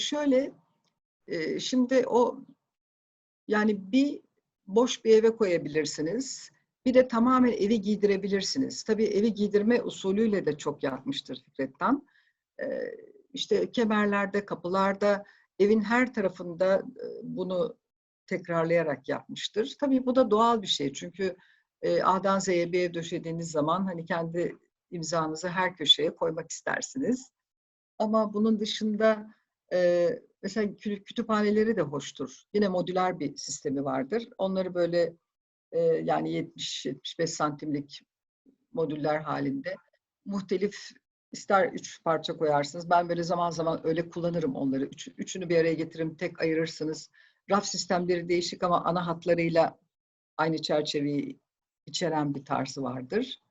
şöyle, e, şimdi o yani bir boş bir eve koyabilirsiniz. Bir de tamamen evi giydirebilirsiniz. Tabii evi giydirme usulüyle de çok yapmıştır Fikret Tan. Ee, işte kemerlerde, kapılarda, evin her tarafında e, bunu tekrarlayarak yapmıştır. Tabii bu da doğal bir şey. Çünkü e, A'dan Z'ye bir ev döşediğiniz zaman hani kendi imzanızı her köşeye koymak istersiniz. Ama bunun dışında e, mesela kü- kütüphaneleri de hoştur. Yine modüler bir sistemi vardır. Onları böyle e, yani 70-75 santimlik modüller halinde muhtelif ister üç parça koyarsınız. Ben böyle zaman zaman öyle kullanırım onları. Üç, üçünü bir araya getiririm, tek ayırırsınız. Raf sistemleri değişik ama ana hatlarıyla aynı çerçeveyi içeren bir tarzı vardır.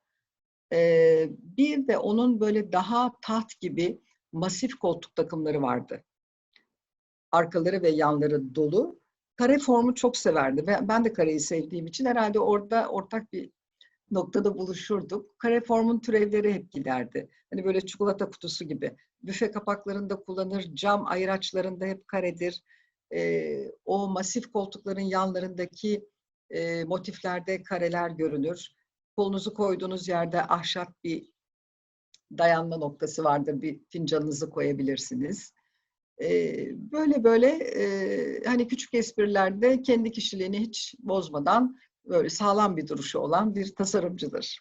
Ee, bir de onun böyle daha taht gibi masif koltuk takımları vardı. Arkaları ve yanları dolu. Kare formu çok severdi. ve Ben de kareyi sevdiğim için herhalde orada ortak bir noktada buluşurduk. Kare formun türevleri hep giderdi. Hani böyle çikolata kutusu gibi. Büfe kapaklarında kullanır, cam ayraçlarında hep karedir. Ee, o masif koltukların yanlarındaki e, motiflerde kareler görünür. Kolunuzu koyduğunuz yerde ahşap bir dayanma noktası vardır. Bir fincanınızı koyabilirsiniz. Ee, böyle böyle e, hani küçük esprilerde kendi kişiliğini hiç bozmadan böyle sağlam bir duruşu olan bir tasarımcıdır.